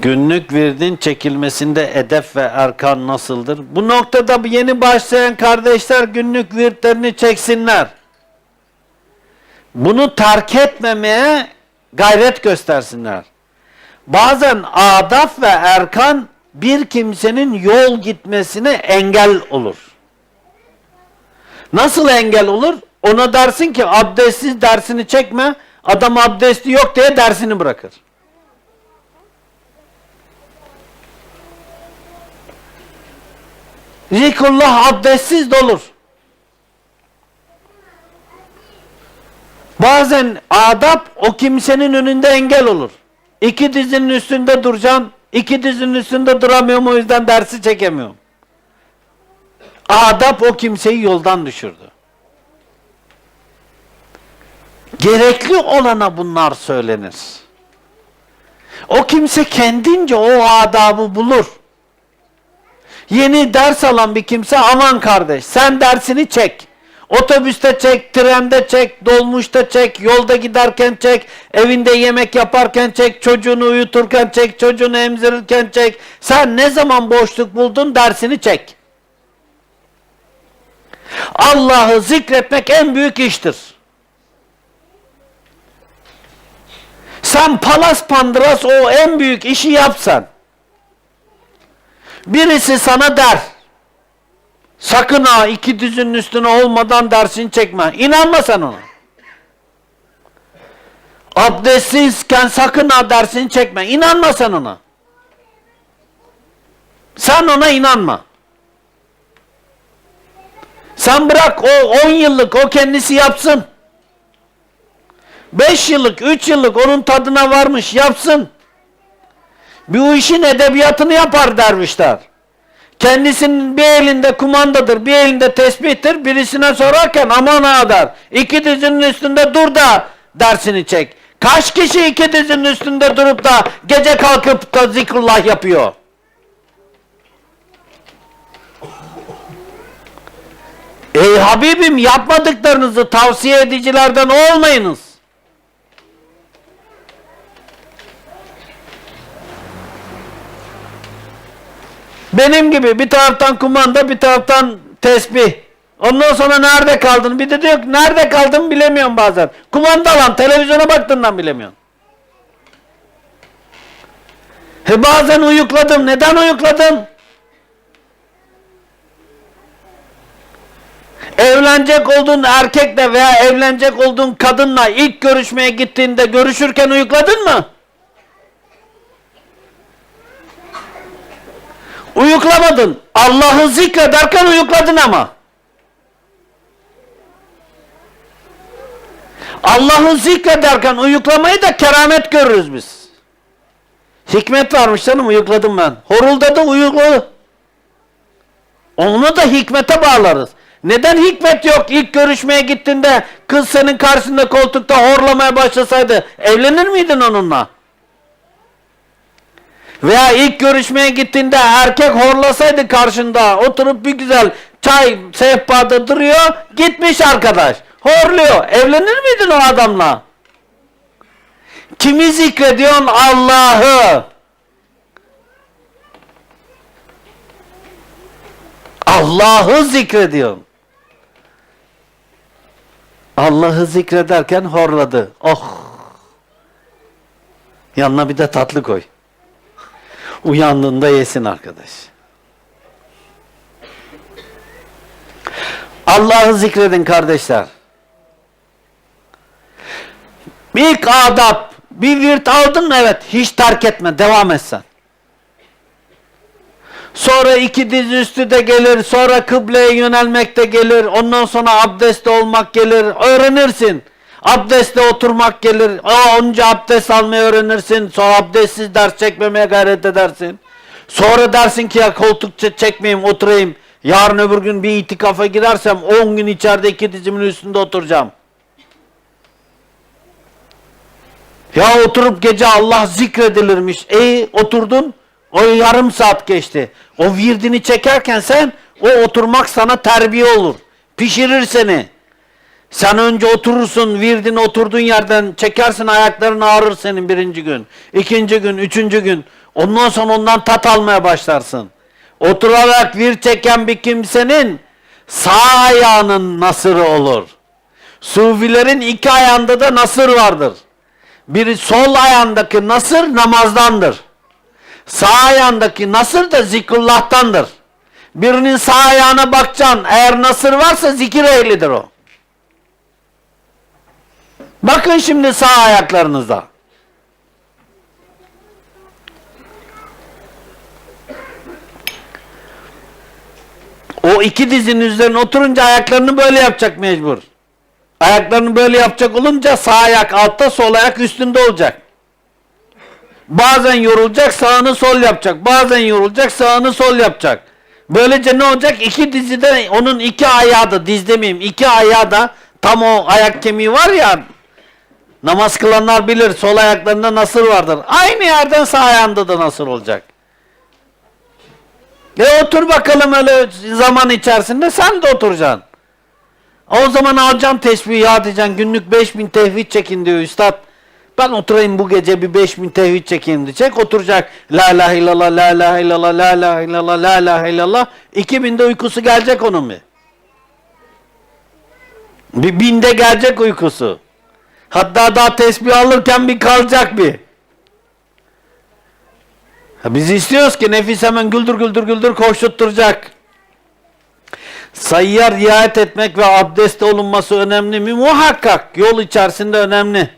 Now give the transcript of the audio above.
Günlük virdin çekilmesinde edep ve erkan nasıldır? Bu noktada yeni başlayan kardeşler günlük virtlerini çeksinler. Bunu terk etmemeye gayret göstersinler. Bazen adaf ve erkan bir kimsenin yol gitmesine engel olur. Nasıl engel olur? Ona dersin ki abdestsiz dersini çekme. Adam abdesti yok diye dersini bırakır. Zikrullah abdestsiz de olur. Bazen adap o kimsenin önünde engel olur. İki dizinin üstünde duracağım. iki dizinin üstünde duramıyorum o yüzden dersi çekemiyorum. Adap o kimseyi yoldan düşürdü. Gerekli olana bunlar söylenir. O kimse kendince o adabı bulur. Yeni ders alan bir kimse aman kardeş sen dersini çek. Otobüste çek, trende çek, dolmuşta çek, yolda giderken çek, evinde yemek yaparken çek, çocuğunu uyuturken çek, çocuğunu emzirirken çek. Sen ne zaman boşluk buldun dersini çek. Allah'ı zikretmek en büyük iştir. Sen palas pandras o en büyük işi yapsan. Birisi sana der. Sakın ha iki dizinin üstüne olmadan dersini çekme. İnanma sen ona. Abdestsizken sakın ha dersini çekme. İnanma sen ona. Sen ona inanma. Sen bırak o 10 yıllık o kendisi yapsın. 5 yıllık, 3 yıllık onun tadına varmış yapsın. Bu işin edebiyatını yapar dervişler. Kendisinin bir elinde kumandadır, bir elinde tesbihtir. Birisine sorarken aman ha der. İki dizinin üstünde dur da dersini çek. Kaç kişi iki dizinin üstünde durup da gece kalkıp da zikrullah yapıyor? Ey Habibim yapmadıklarınızı tavsiye edicilerden olmayınız. Benim gibi bir taraftan kumanda bir taraftan tesbih. Ondan sonra nerede kaldın? Bir de diyor ki nerede kaldın bilemiyorum bazen. Kumanda lan televizyona baktığından bilemiyorsun. He bazen uyukladım. Neden uyukladım? Evlenecek olduğun erkekle veya evlenecek olduğun kadınla ilk görüşmeye gittiğinde görüşürken uyukladın mı? Uyuklamadın. Allah'ı zikrederken uyukladın ama. Allah'ı zikrederken uyuklamayı da keramet görürüz biz. Hikmet varmış canım uyukladım ben. Horulda da uyukladı. Onu da hikmete bağlarız. Neden hikmet yok? İlk görüşmeye gittiğinde kız senin karşısında koltukta horlamaya başlasaydı evlenir miydin onunla? Veya ilk görüşmeye gittiğinde erkek horlasaydı karşında oturup bir güzel çay sehpada duruyor gitmiş arkadaş horluyor evlenir miydin o adamla? Kimi zikrediyorsun Allah'ı? Allah'ı zikrediyorsun. Allah'ı zikrederken horladı. Oh! Yanına bir de tatlı koy. Uyandığında yesin arkadaş. Allah'ı zikredin kardeşler. İlk adap, bir virt aldın mı evet hiç terk etme devam et sen. Sonra iki diz üstü de gelir, sonra kıbleye yönelmek de gelir, ondan sonra abdest olmak gelir, öğrenirsin. Abdestle oturmak gelir, Aa, önce abdest almayı öğrenirsin, sonra abdestsiz ders çekmemeye gayret edersin. Sonra dersin ki ya koltuk çe- çekmeyeyim, oturayım. Yarın öbür gün bir itikafa girersem 10 gün içeride iki dizimin üstünde oturacağım. Ya oturup gece Allah zikredilirmiş. Ey oturdun, o yarım saat geçti. O virdini çekerken sen, o oturmak sana terbiye olur. Pişirir seni. Sen önce oturursun, virdini oturduğun yerden çekersin, ayakların ağrır senin birinci gün. ikinci gün, üçüncü gün. Ondan sonra ondan tat almaya başlarsın. Oturarak vir çeken bir kimsenin sağ ayağının nasırı olur. Sufilerin iki ayağında da nasır vardır. Biri sol ayağındaki nasır namazdandır. Sağ ayağındaki nasır da zikrullah'tandır. Birinin sağ ayağına bakacaksın. Eğer nasır varsa zikir ehlidir o. Bakın şimdi sağ ayaklarınıza. O iki dizinin üzerine oturunca ayaklarını böyle yapacak mecbur. Ayaklarını böyle yapacak olunca sağ ayak altta sol ayak üstünde olacak. Bazen yorulacak sağını sol yapacak. Bazen yorulacak sağını sol yapacak. Böylece ne olacak? İki dizide onun iki ayağı da diz demeyeyim iki ayağı da tam o ayak kemiği var ya namaz kılanlar bilir sol ayaklarında nasır vardır. Aynı yerden sağ ayağında da nasır olacak. E otur bakalım öyle zaman içerisinde sen de oturacaksın. O zaman alacaksın tesbihi ya diyeceksin günlük 5000 tevhid çekin diyor üstad. Ben oturayım bu gece bir 5000 tevhid çekeyim diyecek. Oturacak la ilahe illallah, la ilahe illallah, la ilahe illallah, la ilahe illallah. 2000'de uykusu gelecek onun bir. Bir binde gelecek uykusu. Hatta daha tesbih alırken bir kalacak bir. Ha, Biz istiyoruz ki nefis hemen güldür güldür güldür koşturtturacak. Sayıya riayet etmek ve abdest olunması önemli mi? Muhakkak yol içerisinde önemli.